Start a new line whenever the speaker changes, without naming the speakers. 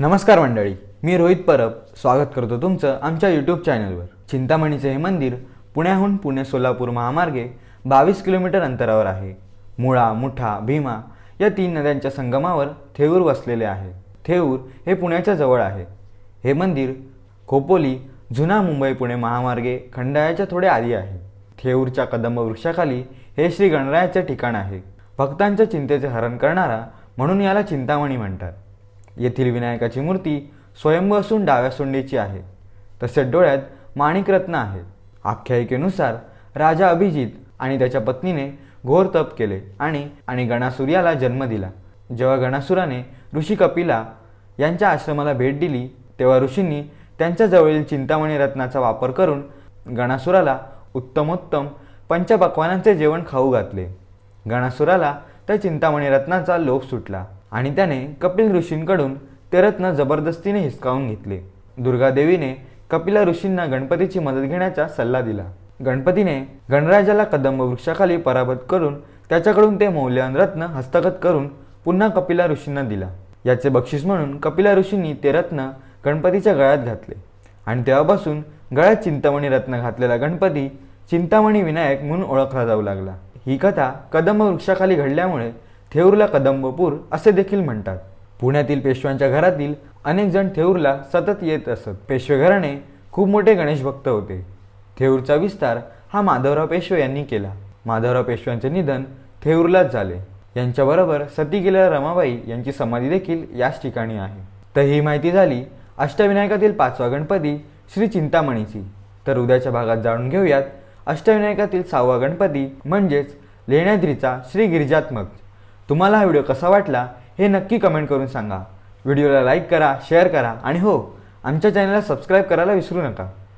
नमस्कार मंडळी मी रोहित परब. स्वागत करतो तुमचं आमच्या यूट्यूब चॅनलवर चिंतामणीचे हे मंदिर पुण्याहून पुणे सोलापूर महामार्गे बावीस किलोमीटर अंतरावर आहे. मुळा मुठा भीमा या तीन नद्यांच्या संगमावर थेऊर वसलेले आहे. थेऊर हे पुण्याच्या जवळ आहे. हे मंदिर खोपोली जुना मुंबई पुणे महामार्गे खंडाळ्याच्या थोडे आधी आहे. थेऊरच्या कदंब वृक्षाखाली हे श्री गणरायाचे ठिकाण आहे. भक्तांच्या चिंतेचे हरण करणारा म्हणून याला चिंतामणी म्हणतात. येथील विनायकाची मूर्ती स्वयंभू असून डाव्या सोंडीची आहे. तसेच डोळ्यात माणिकरत्न आहेत आख्यायिकेनुसार राजा अभिजित आणि त्याच्या पत्नीने घोर तप केले आणि आणि गणासूर्याला जन्म दिला. जेव्हा गणासुराने ऋषी कपिला यांच्या आश्रमाला भेट दिली तेव्हा ऋषींनी त्यांच्या जवळील चिंतामणी रत्नाचा वापर करून गणासुराला उत्तमोत्तम पंचपक्वानांचे जेवण खाऊ घातले. गणासुराला त्या चिंतामणी रत्नाचा लोभ सुटला. आणि त्याने कपिल ऋषींकडून ते रत्न जबरदस्तीने हिसकावून घेतले. दुर्गादेवीने कपिला ऋषींना गणपतीची मदत घेण्याचा सल्ला दिला. गणपतीने गणराजाला कदंब वृक्षाखाली पराभूत करून त्याच्याकडून ते मौल्यवान रत्न हस्तगत करून पुन्हा कपिला ऋषींना दिला. याचे बक्षीस म्हणून कपिला ऋषींनी ते रत्न गणपतीच्या गळ्यात घातले. आणि तेव्हापासून गळ्यात चिंतामणी रत्न घातलेला गणपती चिंतामणी विनायक म्हणून ओळखला जाऊ लागला. ही कथा कदंब वृक्षाखाली घडल्यामुळे थेऊरला कदंबपूर असे देखील म्हणतात. पुण्यातील पेशव्यांच्या घरातील अनेक जण थेऊरला सतत येत असत. पेशवे घराणे खूप मोठे गणेश भक्त होते. थेऊरचा विस्तार हा माधवराव पेशवे यांनी केला. माधवराव पेशव्यांचे निधन थेऊरलाच झाले. यांच्याबरोबर सती गेलेल्या रमाबाई यांची समाधी देखील याच ठिकाणी आहे. तर ही माहिती झाली अष्टविनायकातील पाचवा गणपती श्री चिंतामणीची. तर उद्याच्या भागात जाणून घेऊयात अष्टविनायकातील सहावा गणपती म्हणजेच लेण्याद्रीचा श्री गिरिजात्मक. तुम्हाला हा व्हिडिओ कसा वाटला हे नक्की कमेंट करून सांगा. व्हिडिओला लाईक करा शेअर करा आणि हो आमच्या चॅनलला सबस्क्राईब करायला विसरू नका.